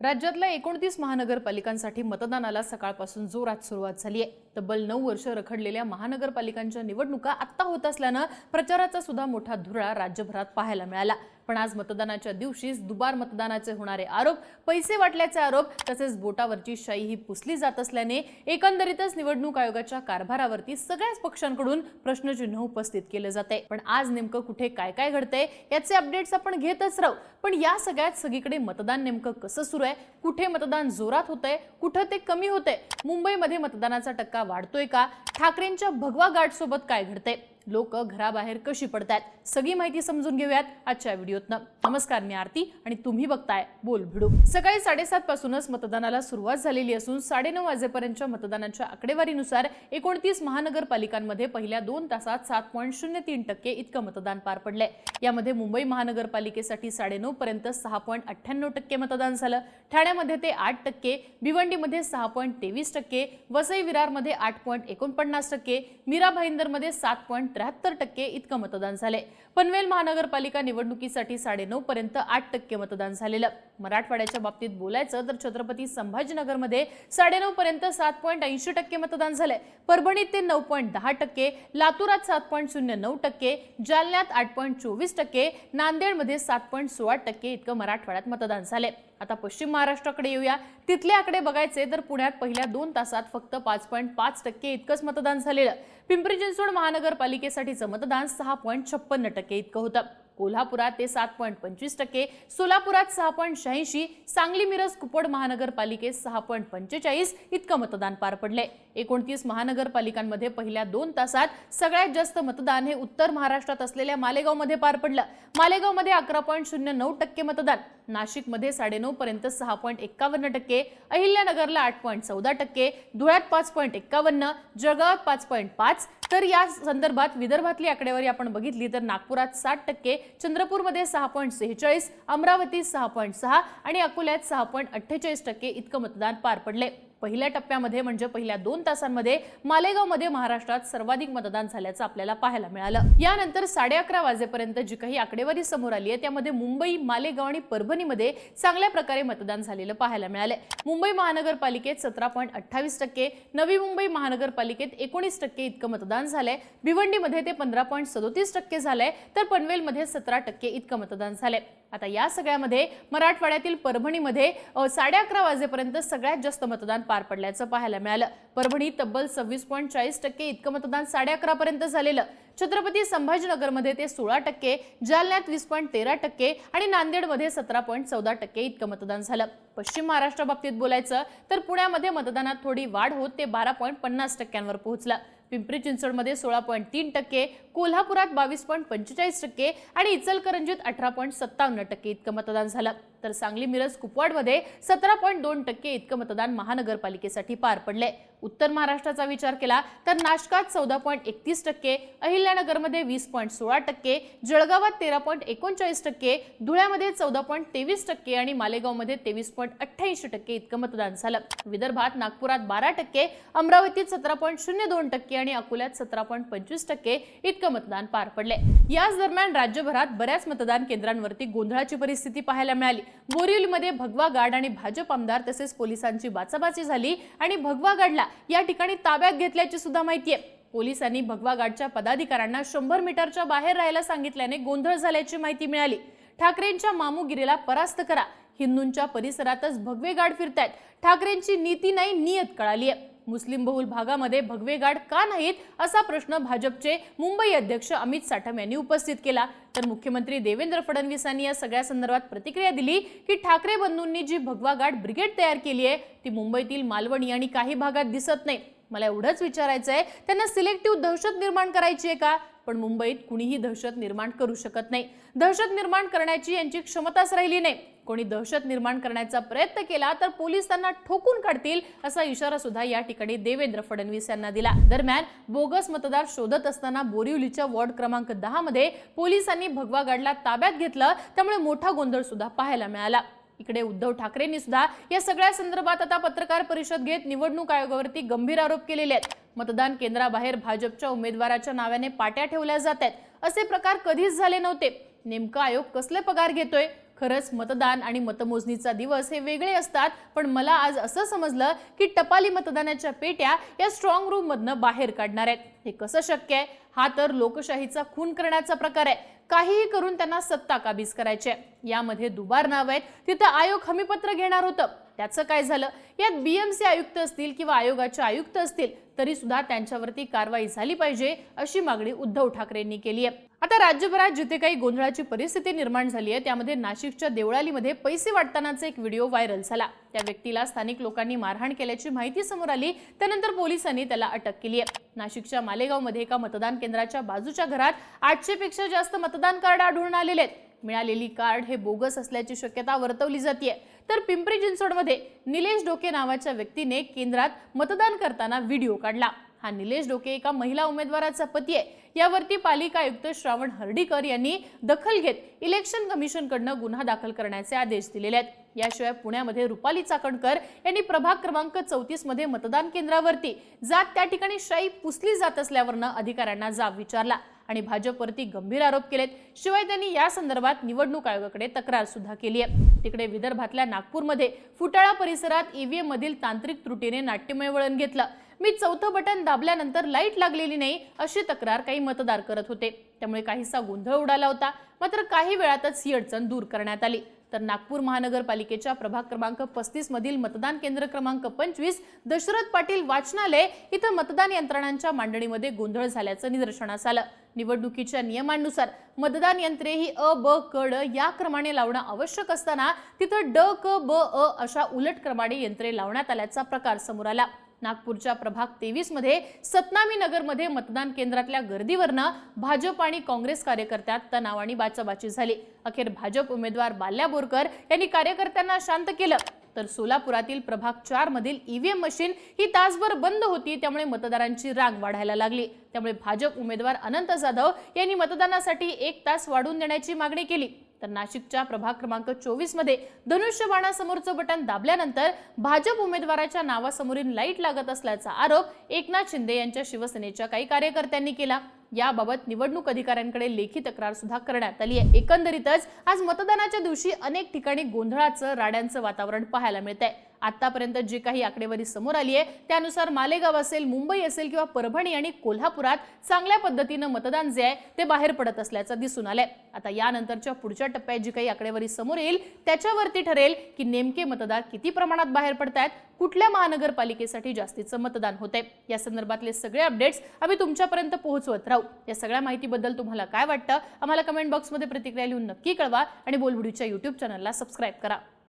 राज्यातल्या एकोणतीस महानगरपालिकांसाठी मतदानाला सकाळपासून जोरात सुरुवात झाली आहे. तब्बल नऊ वर्ष रखडलेल्या महानगरपालिकांच्या निवडणुका आत्ता होत असल्यानं प्रचाराचा सुद्धा मोठा धुरळा राज्यभरात पाहायला मिळाला. पण आज मतदानाच्या दिवशीच दुबार मतदानाचे होणारे आरोप पैसे वाटल्याचे आरोप तसेच बोटावरची शाई ही पुसली जात असल्याने एकंदरीतच निवडणूक आयोगाच्या कारभारावरती सगळ्याच पक्षांकडून प्रश्नचिन्ह उपस्थित केलं जात. आहे पण आज नेमकं कुठे काय काय घडतंय याचे अपडेट्स आपण घेतच राहू. पण या सगळ्यात सगळीकडे मतदान नेमकं कसं सुरू आहे कुठे मतदान जोरात होतंय कुठं ते कमी होतंय मुंबईमध्ये मतदानाचा टक्का वाढतोय का ठाकरेंच्या भगवा गाठ सोबत काय घडतंय? लोक घराबाहेर कशी पडतायत? सगळी माहिती समजून घेऊयात आजच्या व्हिडिओतनं. नमस्कार मी आरती आणि तुम्ही बघताय बोल भिडू. सकाळी साडेसात पासूनच मतदानाला सुरुवात झालेली असून साडेनऊ वाजेपर्यंतच्या मतदानाच्या आकडेवारीनुसार एकोणतीस महानगरपालिकांमध्ये पहिल्या दोन तासात सात पॉईंट शून्य तीन टक्के इतकं मतदान पार पडलंय. यामध्ये मुंबई महानगरपालिकेसाठी साडेनऊ पर्यंत सहा पॉईंट अठ्ठ्याण्णव टक्के मतदान झालं. ठाण्यामध्ये ते आठ टक्के भिवंडीमध्ये सहा पॉईंट तेवीस टक्के वसई विरारमध्ये आठ पॉईंट एकोणपन्नास टक्के मीरा भाईंदरमध्ये सात पॉईंट त्र्याहत्तर टक्के इतकं मतदान झालंय. पनवेल महानगरपालिका निवडणुकीसाठी साडेनऊ पर्यंत आठ टक्के मतदान झालेलं. मराठवाड्याच्या बाबतीत बोलायचं तर छत्रपती संभाजीनगरमध्ये साडेनऊ पर्यंत सात पॉईंट ऐंशी टक्के मतदान झालंय. परभणीत ते नऊ पॉईंट दहा टक्के लातूरात सात पॉईंट शून्य नऊ टक्के जालन्यात आठ पॉईंट चोवीस टक्के नांदेडमध्ये सात पॉईंट सोळा टक्के इतकं मराठवाड्यात मतदान झालंय. आता पश्चिम महाराष्ट्राकडे येऊया. तिथले आकडे बघायचे तर पुण्यात पहिल्या दोन तासात फक्त पाच पॉईंट पाच टक्के इतकंच मतदान झालेलं. पिंपरी चिंचवड महानगरपालिकेसाठीचं मतदान सहा पॉईंट छप्पन्न टक्के. इतकं होतं कोल्हापुरात ते सात पॉईंट पंचवीस टक्के सोलापुरात सहा पॉईंट शहाऐंशी सांगली मिरज कुपड महानगरपालिकेत सहा पॉईंट पंचेचाळीस इतकं मतदान पार पडले एकोणतीस महानगरपालिकांमध्ये पहिल्या दोन तासात सगळ्यात जास्त मतदान हे उत्तर महाराष्ट्रात असलेल्या मालेगावमध्ये पार पडलं. मालेगावमध्ये अकरा पॉईंट शून्य नऊ टक्के मतदान नाशिकमध्ये साडेनऊ पर्यंत सहा पॉईंट एक्कावन्न टक्के अहिल्यानगरला आठ पॉईंट चौदा टक्के धुळ्यात पाच पॉईंट एक्कावन्न जळगावात पाच पॉईंट पाच तर या संदर्भात विदर्भातली आकडेवारी आपण बघितली तर नागपुरात साठ टक्के चंद्रपूरमध्ये सहा पॉईंट सेहेचाळीस अमरावती सहा पॉईंट सहा आणि अकोल्यात सहा पॉईंट अठ्ठेचाळीस टक्के इतकं मतदान पार पडले पहिल्या टप्प्यामध्ये म्हणजे पहिल्या दोन तासांमध्ये मालेगावमध्ये महाराष्ट्रात सर्वाधिक मतदान झाल्याचं आपल्याला पाहायला मिळालं. यानंतर साडे अकरा वाजेपर्यंत जी काही आकडेवारी समोर आली आहे त्यामध्ये मुंबई मालेगाव आणि परभणीमध्ये चांगल्या प्रकारे मतदान झालेलं पाहायला मिळालंय. मुंबई महानगरपालिकेत सतरा पॉईंट अठ्ठावीस टक्के नवी मुंबई महानगरपालिकेत एकोणीस टक्के इतकं मतदान झालंय. भिवंडीमध्ये ते पंधरा पॉईंट सदोतीस टक्के झालंय तर पनवेलमध्ये सतरा टक्के इतकं मतदान झालंय. आता या सगळ्यामध्ये मराठवाड्यातील परभणीमध्ये साडे अकरा वाजेपर्यंत सगळ्यात जास्त मतदान पार पडल्याचं पाहायला मिळालं. परभणी तब्बल सव्वीस पॉईंट चाळीस टक्के इतकं मतदान साडे अकरापर्यंत झालेलं. छत्रपती संभाजीनगरमध्ये ते सोळा टक्के जालन्यात वीस पॉईंट तेरा टक्के आणि नांदेडमध्ये सतरा पॉईंट चौदा टक्के इतकं मतदान झालं. पश्चिम महाराष्ट्राबाबतीत बोलायचं तर पुण्यामध्ये मतदानात थोडी वाढ होत ते बारा पॉईंट पन्नास टक्क्यांवर पोहोचलं. पिंपरी चिंचवडमध्ये सोळा पॉईंट तीन टक्के कोल्हापुरात बावीस पॉईंट पंचेचाळीस टक्के आणि इचलकरंजीत अठरा पॉईंट सत्तावन्न टक्के इतकं मतदान झालं. तर सांगली मिरज कुपवाडमध्ये सतरा पॉईंट दोन टक्के इतकं मतदान महानगरपालिकेसाठी पार पडले उत्तर महाराष्ट्राचा विचार केला तर नाशकात चौदा पॉईंट एकतीस टक्के अहिल्यानगरमध्ये वीस पॉईंट सोळा टक्के जळगावात तेरा पॉईंट एकोणचाळीस टक्के धुळ्यामध्ये चौदा पॉईंट तेवीस टक्के आणि मालेगावमध्ये तेवीस पॉईंट अठ्ठ्याऐंशी टक्के इतकं मतदान झालं. विदर्भात नागपुरात बारा टक्के अमरावतीत सतरा पॉईंट शून्य दोन टक्के आणि अकोल्यात सतरा पॉईंट पंचवीस टक्के इतकं मतदान पार पडले. याच दरम्यान राज्यभरात बऱ्याच मतदान केंद्रांवरती गोंधळाची परिस्थिती पाहायला मिळाली. बोरिवलीमध्ये भगवा गाड आणि भाजप आमदार तसेच पोलिसांची बाचाबाची झाली आणि भगवा गाडला या ठिकाणी ताब्यात घेतल्याची सुद्धा माहिती आहे. पोलिसांनी भगवा गाडच्या पदाधिकाऱ्यांना शंभर मीटरच्या बाहेर राहायला सांगितल्याने गोंधळ झाल्याची माहिती मिळाली. ठाकरेंच्या मामुगिरीला परास्त करा. हिंदूंच्या परिसरातच भगवे गाड फिरतायत. ठाकरेंची नीती नाही नियत कळाली आहे. मुस्लिम बहुल भागामध्ये भगवे गाड का नाहीत असा प्रश्न भाजपचे मुंबई अध्यक्ष अमित साठम यांनी उपस्थित केला. तर मुख्यमंत्री देवेंद्र फडणवीसांनी या सगळ्या संदर्भात प्रतिक्रिया दिली की ठाकरे बंधूंनी जी भगवा गाड ब्रिगेड तयार केली आहे ती मुंबईतील मालवणी आणि काही भागात दिसत नाही. मला एवढंच विचारायचं आहे त्यांना सिलेक्टिव्ह दहशत निर्माण करायची आहे का? पण मुंबईत कुणीही दहशत निर्माण करू शकत नाही. दहशत निर्माण करण्याची यांची क्षमताच राहिली नाही. कोणी दहशत निर्माण करण्याचा प्रयत्न केला तर पोलीस त्यांना ठोकून काढतील असा इशारा सुद्धा या ठिकाणी देवेंद्र फडणवीस यांना दिला. दरम्यान बोगस मतदार शोधत असताना बोरिवलीच्या वॉर्ड क्रमांक दहा मध्ये पोलिसांनी भगवा गाडला ताब्यात घेतलं त्यामुळे मोठा गोंधळ सुद्धा पाहायला मिळाला. इकडे उद्धव ठाकरेंनी सुद्धा या सगळ्या संदर्भात आता पत्रकार परिषद घेत निवडणूक आयोगावरती गंभीर आरोप केलेले आहेत. मतदान केंद्राबाहेर भाजपच्या उमेदवाराच्या नावाने पाट्या ठेवल्या जात आहेत. असे प्रकार कधीच झाले नव्हते. नेमका आयोग कसले पगार घेतोय? खरंच मतदान आणि मतमोजणीचा दिवस हे वेगळे असतात पण मला आज असं समजलं की टपाली मतदानाच्या पेट्या या स्ट्रॉंग रूममधनं बाहेर काढणार आहेत. हे कसं शक्य आहे? हा तर लोकशाहीचा खून करण्याचा प्रकार आहे. काहीही करून त्यांना सत्ता काबीज करायची आहे. यामध्ये दुबार नाव आहेत. तिथं आयोग हमीपत्र घेणार होतं. त्याचं काय झालं? यात बीएमसी आयुक्त असतील किंवा आयोगाचे आयुक्त असतील तरी सुद्धा त्यांच्यावरती कारवाई झाली पाहिजे अशी मागणी उद्धव ठाकरेंनी केली आहे. आता राज्यभरात जिथे काही गोंधळाची परिस्थिती निर्माण झाली आहे त्यामध्ये नाशिकच्या देवळालीमध्ये पैसे वाटतानाचा एक व्हिडिओ व्हायरल झाला. त्या व्यक्तीला स्थानिक लोकांनी मारहाण केल्याची माहिती समोर आली. त्यानंतर पोलिसांनी त्याला अटक केली आहे. नाशिकच्या मालेगावमध्ये एका मतदान केंद्राच्या बाजूच्या घरात आठशे पेक्षा जास्त मतदान कार्ड आढळून आलेले आहेत. मिळालेली कार्ड हे बोगस असल्याची शक्यता वर्तवली जाते तर पिंपरी चिंचवडमध्ये निलेश डोके नावाच्या व्यक्तीने केंद्रात मतदान करताना व्हिडिओ काढला. हा निलेश डोके एका महिला उमेदवाराचा पती आहे. यावरती पालिका आयुक्त श्रावण हर्डीकर यांनी दखल घेत इलेक्शन कमिशनकडनं गुन्हा दाखल करण्याचे आदेश दिलेले आहेत. याशिवाय पुण्यामध्ये रुपाली चाकणकर यांनी प्रभाग क्रमांक चौतीसमध्ये मतदान केंद्रावरती जात त्या ठिकाणी शाई पुसली जात असल्यावरनं अधिकाऱ्यांना जाब विचारला. आणि भाजपवरती गंभीर आरोप केलेत. शिवाय त्यांनी या संदर्भात निवडणूक आयोगाकडे तक्रार सुद्धा केली आहे. तिकडे विदर्भातल्या नागपूरमध्ये फुटाळा परिसरात ईव्हीएम मधील तांत्रिक त्रुटीने नाट्यमय वळण घेतलं. मी चौथं बटन दाबल्यानंतर लाइट लागलेली नाही अशी तक्रार काही मतदार करत होते. त्यामुळे काहीसा गोंधळ उडाला होता. मात्र काही वेळातच ही अडचण दूर करण्यात आली. तर नागपूर महानगरपालिकेच्या प्रभाग क्रमांक पस्तीस मधील मतदान केंद्र क्रमांक पंचवीस दशरथ पाटील वाचनालय इथं मतदान यंत्रणांच्या मांडणीमध्ये गोंधळ झाल्याचं निदर्शनास आलं. निवडणुकीच्या नियमांनुसार मतदान यंत्रे ही अ ब क ड या क्रमाने लावणं आवश्यक असताना तिथं ड क ब अ अशा उलट क्रमाने यंत्रे लावण्यात आल्याचा प्रकार समोर आला. नागपूरच्या प्रभाग तेवीसमध्ये सतनामी नगरमध्ये मतदान केंद्रातल्या गर्दीवरनं भाजप आणि काँग्रेस कार्यकर्त्यात तणाव आणि बाचाबाची झाली. अखेर भाजप उमेदवार बाल्या बोरकर यांनी कार्यकर्त्यांना शांत केलं. तर सोलापुरातील प्रभाग चार मधील ईव्हीएम मशीन ही तासभर बंद होती त्यामुळे मतदारांची रांग वाढायला लागली. त्यामुळे भाजप उमेदवार अनंत जाधव यांनी मतदानासाठी एक तास वाढवून देण्याची मागणी केली. तर नाशिकच्या प्रभाग क्रमांक चोवीसमध्ये धनुष्यबाणासमोरचं बटन दाबल्यानंतर भाजप उमेदवाराच्या नावासमोरील लाइट लागत असल्याचा आरोप एकनाथ शिंदे यांच्या शिवसेनेच्या काही कार्यकर्त्यांनी केला. याबाबत निवडणूक अधिकाऱ्यांकडे लेखी तक्रार सुद्धा करण्यात आली आहे. एकंदरीतच आज मतदानाच्या दिवशी अनेक ठिकाणी गोंधळाचं राड्यांचं वातावरण पाहायला मिळत आहे आतापर्यंत जी काही आकडेवारी समोर आली आहे त्यानुसार मालेगाव असेल मुंबई असेल किंवा परभणी आणि कोल्हापुरात चांगल्या पद्धतीनं मतदान जे आहे ते बाहेर पडत असल्याचं दिसून आलंय. आता यानंतरच्या पुढच्या टप्प्यात जी काही आकडेवारी समोर येईल त्याच्यावरती ठरेल की नेमके मतदार किती प्रमाणात बाहेर पडतायत कुठल्या महानगरपालिकेसाठी जास्तीचं मतदान होतंय. या संदर्भातले सगळे अपडेट्स आम्ही तुमच्यापर्यंत पोहोचवत राहू. या सगळ्या माहितीबद्दल तुम्हाला काय वाटतं आम्हाला कमेंट बॉक्समध्ये प्रतिक्रिया लिहून नक्की कळवा आणि बोलबुडीच्या युट्यूब चॅनलला सबस्क्राईब करा.